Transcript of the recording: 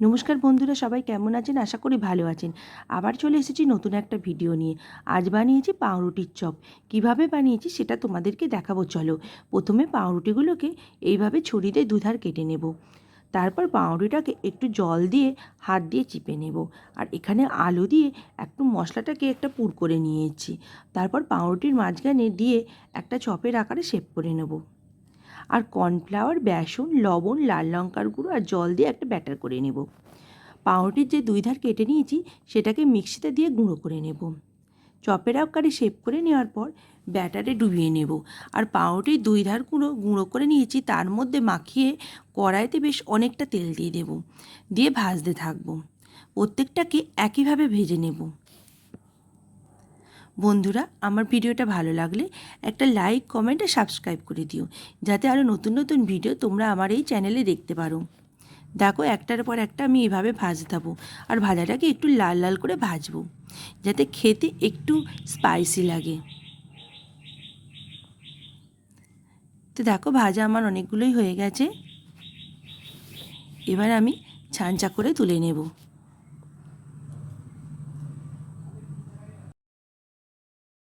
নমস্কার বন্ধুরা, সবাই কেমন আছেন? আশা করি ভালো আছেন। আবার চলে এসেছি নতুন একটা ভিডিও নিয়ে। আজ বানিয়েছি পাউরুটির চপ। কীভাবে বানিয়েছি সেটা তোমাদেরকে দেখাবো, চলো। প্রথমে পাউরুটিগুলোকে এইভাবে ছুরিতে দুধার কেটে নেব। তারপর পাউরুটিটাকে একটু জল দিয়ে হাত দিয়ে চিপে নেব। আর এখানে আলু দিয়ে একটু মশলাটাকে একটা পুর করে নিয়েছি। তারপর পাউরুটির মাঝখানে দিয়ে একটা চপের আকারে শেপ করে নেব। আর কর্নফ্লাওয়ার, বেসন, লবণ, লাল লঙ্কার গুঁড়ো আর জল দিয়ে একটা ব্যাটার করে নেব। পাউরুটির যে দুই ধার কেটে নিয়েছি, সেটাকে মিক্সিতে দিয়ে গুঁড়ো করে নেব। চপের আকারে শেপ করে নেওয়ার পর ব্যাটারে ডুবিয়ে নেব। আর পাউরুটির দুই ধার গুঁড়ো গুঁড়ো করে নিয়েছি, তার মধ্যে মাখিয়ে কড়াইতে বেশ অনেকটা তেল দিয়ে দেব। দিয়ে ভাজতে থাকব। প্রত্যেকটাকে একইভাবে ভেজে নেব। বন্ধুরা, আমার ভিডিওটা ভালো লাগলে একটা লাইক কমেন্ট আর সাবস্ক্রাইব করে দিও, যাতে আরও নতুন নতুন ভিডিও তোমরা আমার এই চ্যানেলে দেখতে পারো। দেখো, একটার পর একটা আমি এভাবে ভাজতে থাকব আর ভাজাটাকে একটু লাল লাল করে ভাজবো, যাতে খেতে একটু স্পাইসি লাগে। তো দেখো, ভাজা আমার অনেকগুলোই হয়ে গেছে। এবার আমি ছাঁচা করে তুলে নেব।